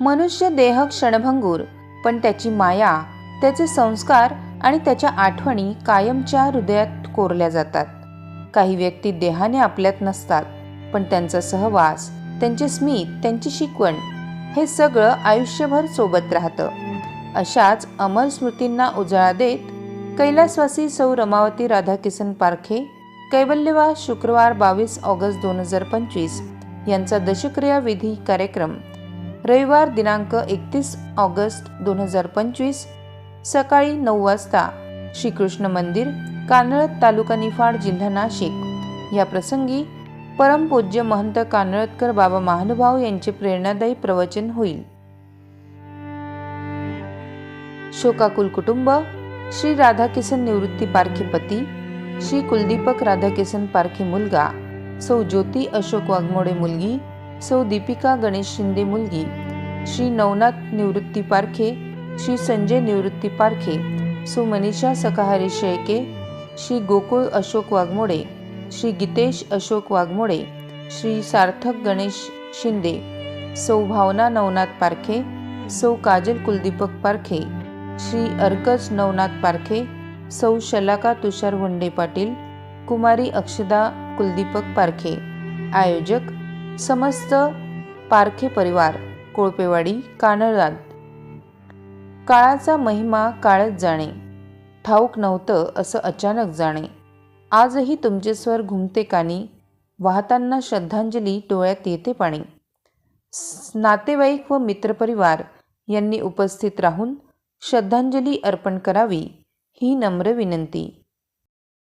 मनुष्य देह क्षणभंगूर पण त्याची माया त्याचे संस्कार आणि त्याच्या आठवणी कायमच्या हृदयात कोरल्या जातात. काही व्यक्ती देहाने आपल्यात नसतात पण त्यांचा सहवास त्यांचे स्मित त्यांची शिकवण हे सगळं आयुष्यभर सोबत राहतं. अशाच अमर स्मृतींना उजाळा देत कैलासवासी सौ रमावती राधाकिसन पारखे कैवल्यवास शुक्रवार बावीस ऑगस्ट दोन हजार पंचवीस यांचा दशक्रिया विधी कार्यक्रम रविवार दिनांक एकतीस ऑगस्ट दोन हजार पंचवीस सकाळी नऊ वाजता श्रीकृष्ण मंदिर कानळत तालुका निफाड जिल्हा नाशिक. या प्रसंगी परमपूज्य महंत कानळतकर बाबा महानुभाव यांचे प्रेरणादायी प्रवचन होईल. शोकाकुल कुटुंब श्री राधाकिसन निवृत्ती पारखे पती श्री कुलदीपक राधाकिसन पारखे मुलगा सौ ज्योती अशोक वाघमोडे मुलगी सौ दीपिका गणेश शिंदे मुलगी श्री नवनाथ निवृत्ती पारखे श्री संजय निवृत्ती पारखे सो. मनीषा सकाहारी शेळके श्री गोकुळ अशोक वाघमोडे श्री गीतेश अशोक वाघमोडे श्री सार्थक गणेश शिंदे सौ भावना नवनाथ पारखे सौ काजल कुलदीपक पारखे श्री अर्कज नवनाथ पारखे सौ शलाका तुषार हुंडे पाटील कुमारी अक्षदा कुलदीपक पारखे आयोजक समस्त पारखे परिवार कोळपेवाडी कानळात. काळाचा महिमा काळच जाणे. ठाऊक नव्हतं असं अचानक जाणे. आजही तुमचे स्वर घुमते कानी वाहताना श्रद्धांजली डोळ्यात येते पाणी. नातेवाईक व मित्रपरिवार यांनी उपस्थित राहून श्रद्धांजली अर्पण करावी ही नम्र विनंती.